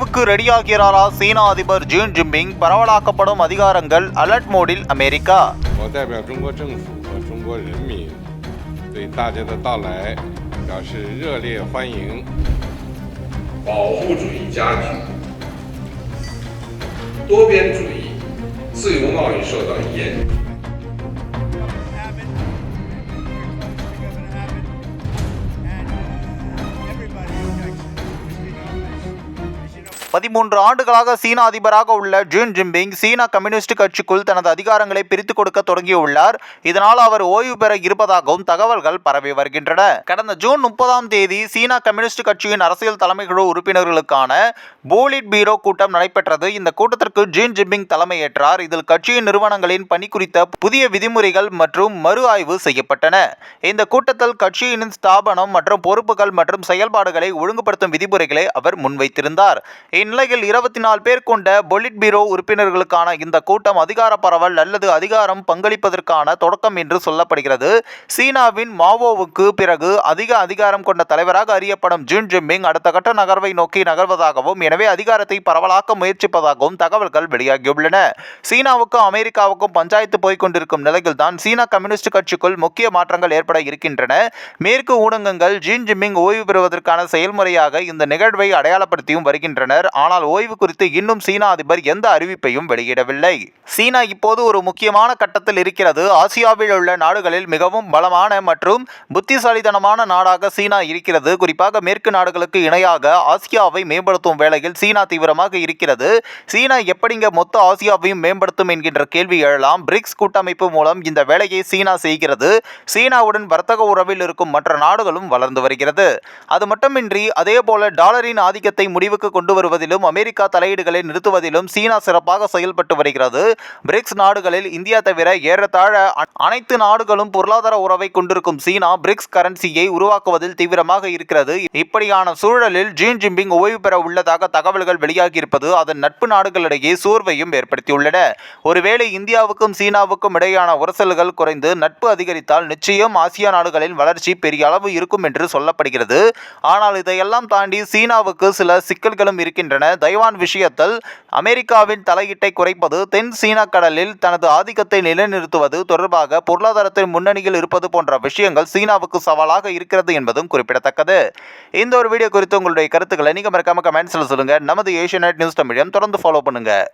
ஓய்வுக்கு ரெடியாகிறாரா சீனா அதிபர் gene Jinping பரவலாக்கப்படும் அதிகாரங்கள் அலர்ட் மோடில் அமெரிக்கா 我代表中国政府和中国人民，对大家的到来表示热烈欢迎。保护主义加剧，多边主义、自由贸易受到严 பதிமூன்று ஆண்டுகளாக சீனா அதிபராக உள்ள ஜீன் ஜிம்பிங் சீனா கம்யூனிஸ்ட் கட்சிக்குள் தனது அதிகாரங்களை பிரித்துக் கொடுக்க தொடங்கியுள்ளார். இதனால் அவர் ஓய்வு பெற இருப்பதாகவும் தகவல்கள் பரவி வருகின்றன. கடந்த ஜூன் முப்பதாம் தேதி சீனா கம்யூனிஸ்ட் கட்சியின் அரசியல் தலைமைக்குழு உறுப்பினர்களுக்கான போலிட் பீரோ கூட்டம் நடைபெற்றது. இந்த கூட்டத்திற்கு ஜீன் ஜிம்பிங் தலைமையேற்றார். இதில் கட்சியின் நிறுவனங்களின் பணி குறித்த புதிய விதிமுறைகள் மற்றும் மறு ஆய்வு செய்யப்பட்டன. இந்த கூட்டத்தில் கட்சியின் ஸ்தாபனம் மற்றும் பொறுப்புகள் மற்றும் செயல்பாடுகளை ஒழுங்குபடுத்தும் விதிமுறைகளை அவர் முன்வைத்திருந்தார். இந்நிலையில் இருபத்தி நாலு பேர் கொண்ட பொலிட் பீரோ உறுப்பினர்களுக்கான இந்த கூட்டம் அதிகார பரவல் அல்லது அதிகாரம் பங்களிப்பதற்கான தொடக்கம் என்று சொல்லப்படுகிறது. சீனாவின் மாவோவுக்கு பிறகு அதிக அதிகாரம் கொண்ட தலைவராக அறியப்படும் ஜின் ஜிம்மிங் அடுத்த கட்ட நகர்வை நோக்கி நகர்வதாகவும் எனவே அதிகாரத்தை பரவலாக்க முயற்சிப்பதாகவும் தகவல்கள் வெளியாகியுள்ளன. சீனாவுக்கும் அமெரிக்காவுக்கும் பஞ்சாயத்து போய்க் கொண்டிருக்கும் நிலையில் தான் சீனா கம்யூனிஸ்ட் கட்சிக்குள் முக்கிய மாற்றங்கள் ஏற்பட இருக்கின்றன. மேற்கு ஊடகங்கள் ஜீன் ஜிம்மிங் ஓய்வு பெறுவதற்கான செயல்முறையாக இந்த நிகழ்வை அடையாளப்படுத்தியும் வருகின்றனர். ஆனால் ஓய்வு குறித்து இன்னும் சீனா அதிபர் எந்த அறிவிப்பையும் வெளியிடவில்லை. சீனா இப்போது ஒரு முக்கியமான கட்டத்தில் இருக்கிறது. ஆசியாவில் உள்ள நாடுகளில் மிகவும் பலமான மற்றும் புத்திசாலித்தனமான நாடாக சீனா இருக்கிறது. குறிப்பாக மேற்கு நாடுகளுக்கு இணையாக ஆசியாவை மேம்படுத்தும் வேளையில் சீனா தீவிரமாக இருக்கிறது. சீனா எப்படிங்க மொத்த ஆசியாவையும் மேம்படுத்தும் என்கின்ற கேள்வி எழலாம். பிரிக்ஸ் கூட்டமைப்பு மூலம் இந்த வேலையை சீனா செய்கிறது. சீனாவுடன் வர்த்தக உறவில் இருக்கும் மற்ற நாடுகளும் வளர்ந்து வருகிறது. அது மட்டுமின்றி அதே போல டாலரின் ஆதிக்கத்தை முடிவுக்கு கொண்டு வருவதிலும் அமெரிக்கா தலையீடுகளை நிறுத்துவதிலும் சீனா சிறப்பாக செயல்பட்டு வருகிறது. பிரிக்ஸ் நாடுகளில் இந்தியா தவிர ஏறத்தாழ அனைத்து நாடுகளும் பொருளாதார உறவை கொண்டிருக்கும் சீனா பிரிக்ஸ் கரன்சியை உருவாக்குவதில் தீவிரமாக இருக்கிறது. இப்படியான சூழலில் ஜீன் ஜிம்பிங் ஓய்வு பெற உள்ளதாக தகவல்கள் வெளியாகியிருப்பது அதன் நட்பு நாடுகளிடையே சோர்வையும் ஏற்படுத்தியுள்ளன. ஒருவேளை இந்தியாவுக்கும் சீனாவுக்கும் இடையான உரசல்கள் குறைந்து நட்பு அதிகரித்தால் நிச்சயம் ஆசியா நாடுகளின் வளர்ச்சி பெரிய அளவு இருக்கும் என்று சொல்லப்படுகிறது. ஆனால் இதையெல்லாம் தாண்டி சீனாவுக்கு சில சிக்கல்களும் இருக்கின்றன. தைவான் விஷயத்தில் அமெரிக்காவின் தலையீட்டை குறைப்பது தென் சீனா கடலில் தனது ஆதிக்கத்தை நிலைநிறுத்துவது தொடர்பாக பொருளாதாரத்தின் முன்னணியில் இருப்பது போன்ற விஷயங்கள் சீனாவுக்கு சவாலாக இருக்கிறது என்பதும் குறிப்பிடத்தக்கது. இந்த ஒரு வீடியோ குறித்து உங்களுடைய கருத்துக்களை நீங்க மறக்காம கமெண்ட்ஸில் சொல்லுங்க. நமது ஏஷியநெட் நியூஸ் தமிழம் தொடர்ந்து ஃபாலோ பண்ணுங்கள்